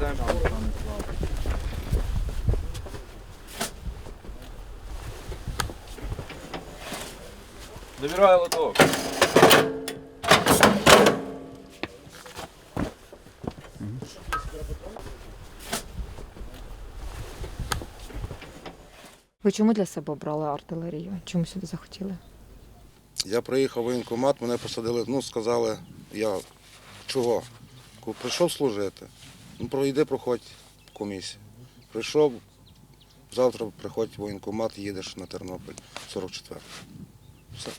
йдемо. Добираю лоток. Ви чому для себе обрали артилерію? Чому сюди захотіли? Я приїхав в воєнкомат, мене посадили, ну сказали, я чого? Прийшов служити. Ну, пройди, проходь комісію. Прийшов, завтра приходь в воєнкомат, їдеш на Тернопіль 44. Все.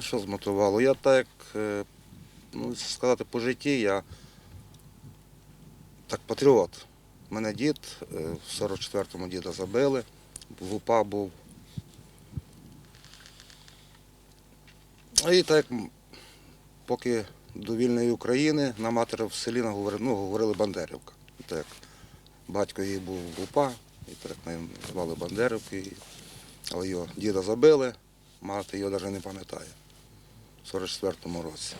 Що змотивувало? Я так, е, ну, сказати, по житті я так патріот. Мене дід, е, в 44-му діда забили, в УПА був. І так, поки до вільної України на матері в селі ну, говорили Бандерівка. Так, батько її був в УПА, і так як звали Бандерівки, але його діда забили, мати його навіть не пам'ятає. В 44-му році.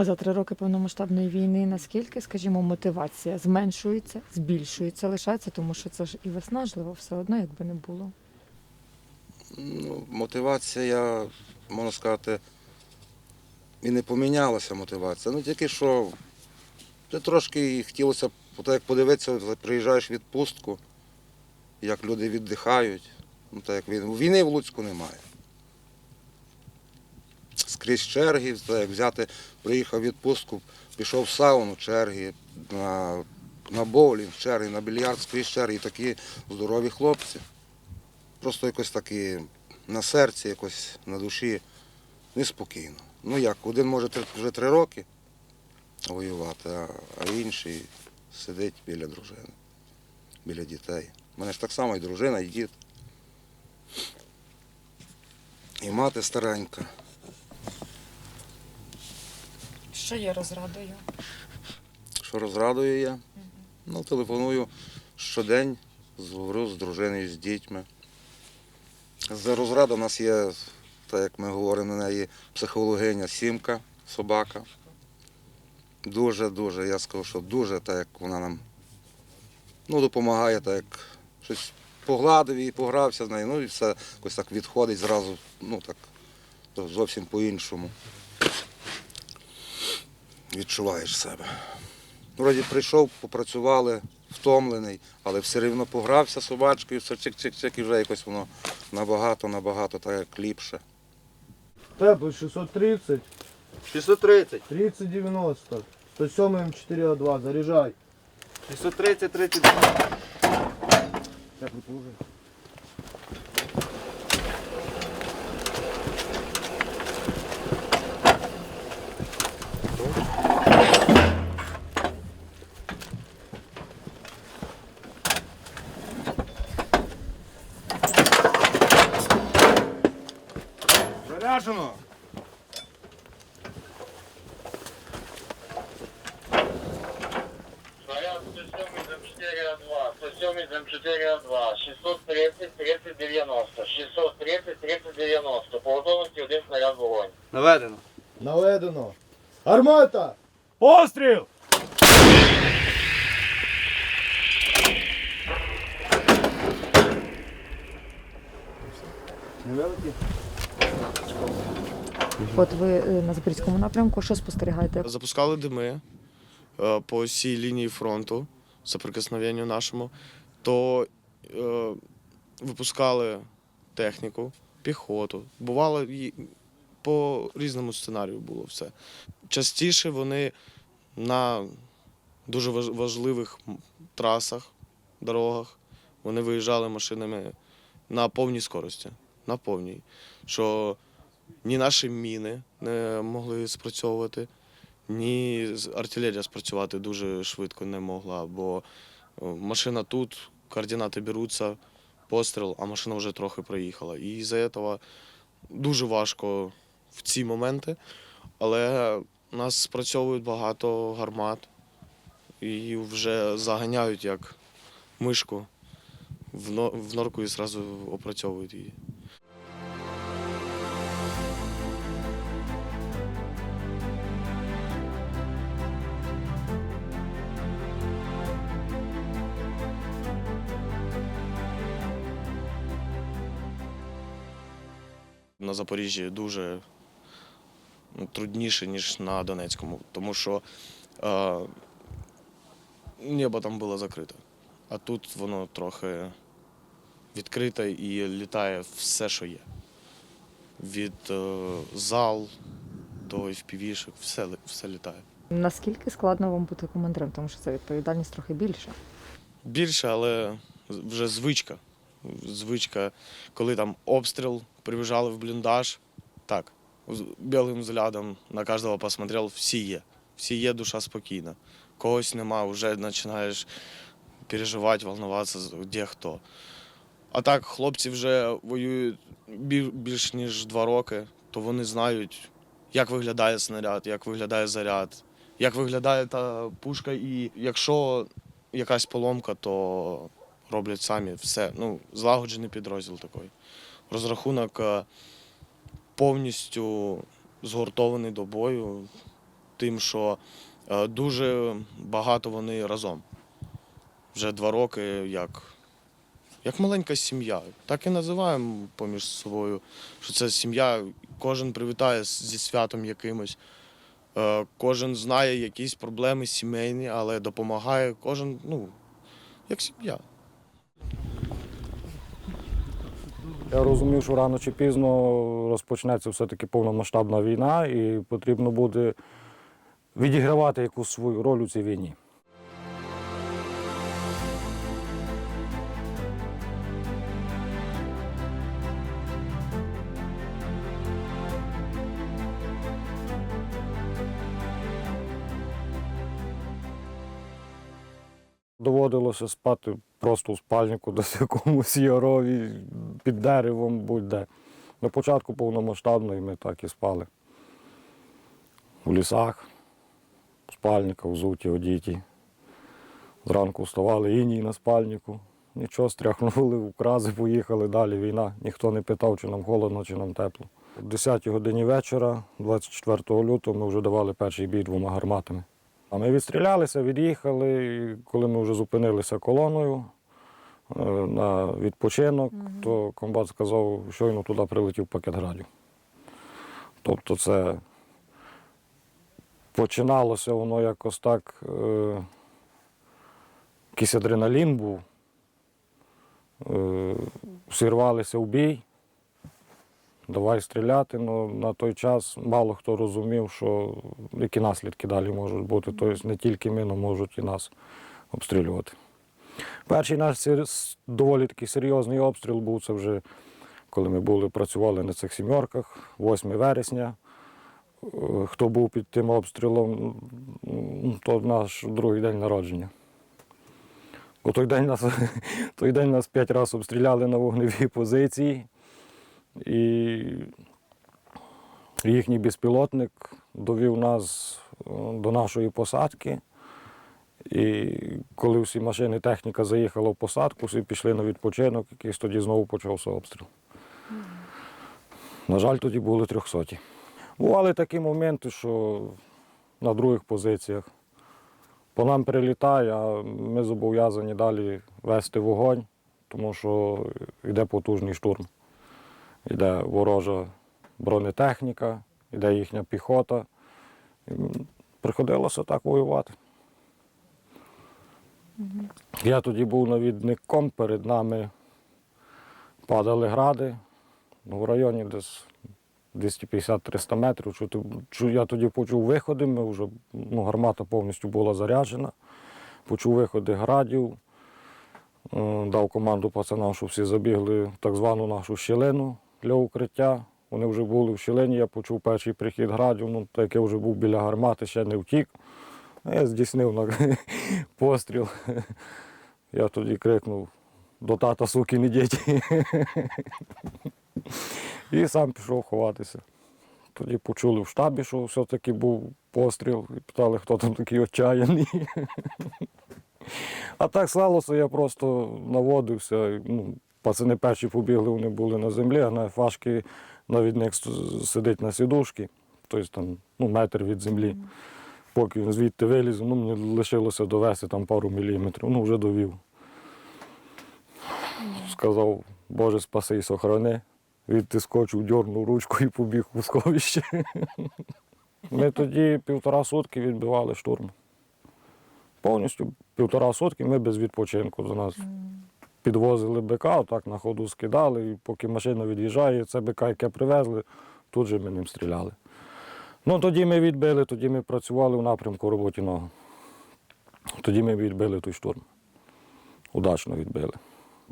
А за три роки повномасштабної війни наскільки, скажімо, мотивація зменшується, збільшується, лишається, тому що це ж і виснажливо все одно, якби не було. Ну, мотивація, можна сказати, і не помінялася мотивація. Ну тільки що це трошки хотілося, ото як подивитися, приїжджаєш в відпустку, як люди віддихають. Ну, так як війни в Луцьку немає. Скрізь черги, так як взяти, приїхав відпустку, пішов в сауну, черги, на, на боулінг, черги, на більярд, скрізь черги, такі здорові хлопці. Просто якось такі на серці, якось на душі неспокійно. Ну як, один може вже три роки воювати, а інший сидить біля дружини, біля дітей. У мене ж так само і дружина, і дід. І мати старенька. Що є розрадою? Що розрадує я? Ну, телефоную щодень, говорю з дружиною, з дітьми. За розраду у нас є, так як ми говоримо на неї, психологиня Сімка, собака. Дуже-дуже, я скажу, що дуже так, як вона нам ну, допомагає, так як щось погладив її, погрався з нею, ну і все якось так відходить зразу, ну так, зовсім по-іншому. Відчуваєш себе. Вроді прийшов, попрацювали, втомлений, але все рівно погрався собачкою, все чик-чик-чик, і вже якось воно набагато, набагато так як ліпше. Теплый 630, 630, 3090, 107 М4А2, заряжай. 630, 30. Теплый положи. Заряджено! 107 зам 4А2, 630, 30, 90, 630, 30, 90. По готовності один снаряд вогонь. Наведено. Наведено. Армата! Постріл! От ви е, на Запорізькому напрямку, що спостерігаєте? Запускали дими е, по всій лінії фронту, соприкосновенню нашому, то е, випускали техніку, піхоту. Бувало по різному сценарію було все. Частіше вони на дуже важливих трасах, дорогах, вони виїжджали машинами на повній скорості. На повній. Що ні наші міни не могли спрацьовувати, ні артилерія спрацювати дуже швидко не могла, бо машина тут, координати беруться, постріл, а машина вже трохи проїхала. І з-за цього дуже важко в ці моменти, але у нас спрацьовують багато гармат, і вже заганяють як мишку в, норку і одразу опрацьовують її. На Запоріжжі дуже ну, трудніше, ніж на Донецькому, тому що е, небо там було закрите. А тут воно трохи відкрите і літає все, що є. Від е, зал до FPV-шок, все, все літає. Наскільки складно вам бути командиром, тому що це відповідальність трохи більша. Більше, але вже звичка. Звичка, коли там обстріл, прибіжали в бліндаж, так, з білим взглядом на кожного посмотрел, всі є. Всі є, душа спокійна. Когось нема, вже починаєш переживати, волнуватися, де хто. А так, хлопці вже воюють більш ніж два роки, то вони знають, як виглядає снаряд, як виглядає заряд, як виглядає та пушка, і якщо якась поломка, то роблять самі все. Ну, злагоджений підрозділ такий. Розрахунок е, повністю згуртований до бою, тим, що е, дуже багато вони разом. Вже два роки як, як маленька сім'я. Так і називаємо поміж собою, що це сім'я, кожен привітає зі святом якимось. Е, Кожен знає якісь проблеми сімейні, але допомагає кожен, ну, як сім'я. Я розумів, що рано чи пізно розпочнеться все-таки повномасштабна війна, і потрібно буде відігравати якусь свою роль у цій війні. Доводилося спати просто у спальнику, десь якомусь ярові, під деревом, будь-де. На початку повномасштабної ми так і спали. У лісах, в спальниках, взуті, одіті. Зранку вставали іній на спальнику. Нічого, стряхнули, в крази, поїхали далі. Війна. Ніхто не питав, чи нам холодно, чи нам тепло. О 10 годині вечора, 24 лютого, ми вже давали перший бій двома гарматами. А ми відстрілялися, від'їхали. І коли ми вже зупинилися колоною е, на відпочинок, то комбат сказав, щойно туди прилетів пакет градів. Тобто це починалося воно якось так, е, якийсь адреналін був. Е, всі рвалися в бій, давай стріляти. але на той час мало хто розумів, що які наслідки далі можуть бути. Тобто не тільки ми, але можуть і нас обстрілювати. Перший наш доволі такий серйозний обстріл був це вже коли ми були, працювали на цих сімерках, 8 вересня. Е, Хто був під тим обстрілом, то наш другий день народження. У той день нас, той день нас п'ять разів обстріляли на вогневій позиції. І їхній безпілотник довів нас е, до нашої посадки. І коли всі машини, техніка заїхала в посадку, всі пішли на відпочинок, якийсь тоді знову почався обстріл. На жаль, тоді були трьохсоті. Бували такі моменти, що на других позиціях по нам прилітає, а ми зобов'язані далі вести вогонь, тому що йде потужний штурм. Йде ворожа бронетехніка, йде їхня піхота. Приходилося так воювати. Я тоді був навідником, перед нами падали гради. Ну, в районі десь 250-300 метрів. Я тоді почув виходи, ми вже, ну, гармата повністю була заряджена. Почув виходи градів, е, дав команду пацанам, щоб всі забігли в так звану нашу щілину для укриття. Вони вже були в щілині, я почув перший прихід градів, ну, так я вже був біля гармати, ще не втік. Я здійснив постріл. Я тоді крикнув до тата суки не діти. І сам пішов ховатися. Тоді почули в штабі, що все-таки був постріл, і питали, хто там такий отчаяний. А так сталося, я просто наводився. Ну, пацани перші побігли, вони були на землі, а на фашки навідник сидить на сідушці, тобто там ну, метр від землі. Поки він звідти виліз, ну, мені лишилося довести там пару міліметрів, ну вже довів. Сказав, Боже, спаси і сохрани. Відти скочив, дьорнув ручку і побіг у сховище. Ми тоді півтора сутки відбивали штурм. Повністю півтора сутки ми без відпочинку до нас. Підвозили бика, отак на ходу скидали, і поки машина від'їжджає, це бика, яке привезли, тут же ми ним стріляли. Ну тоді ми відбили, тоді ми працювали в напрямку роботіного. Тоді ми відбили той штурм. Удачно відбили.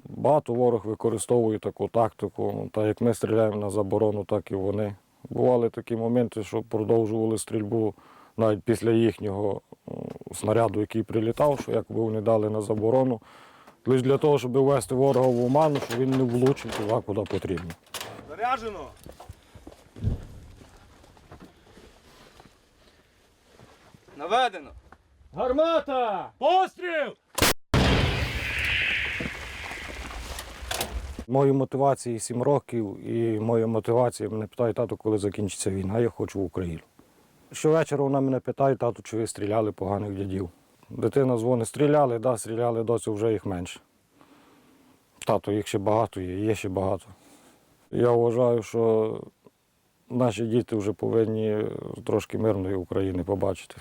Багато ворог використовує таку тактику. Та як ми стріляємо на заборону, так і вони. Бували такі моменти, що продовжували стрільбу навіть після їхнього снаряду, який прилітав, що якби вони дали на заборону. Лише для того, щоб ввести ворога в оману, щоб він не влучив туди, куди потрібно. Заряджено. Наведено. Гармата! Постріл! Мої мотивації 7 років, і моя мотивація мене питає, тато, коли закінчиться війна, я хочу в Україну. Щовечора вона мене питає, тату, чи ви стріляли поганих дядів. Дитина дзвонить, стріляли, да, стріляли, доці вже їх менше. Тато, їх ще багато є, є ще багато. Я вважаю, що наші діти вже повинні трошки мирної України побачити.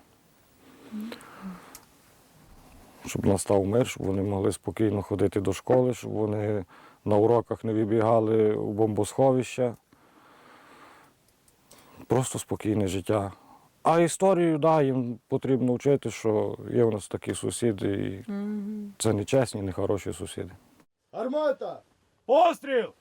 Щоб настав мир, щоб вони могли спокійно ходити до школи, щоб вони на уроках не вибігали у бомбосховища. Просто спокійне життя. А історію, да, їм потрібно вчити, що є у нас такі сусіди, і це не чесні, не хороші сусіди. Гармата! Постріл!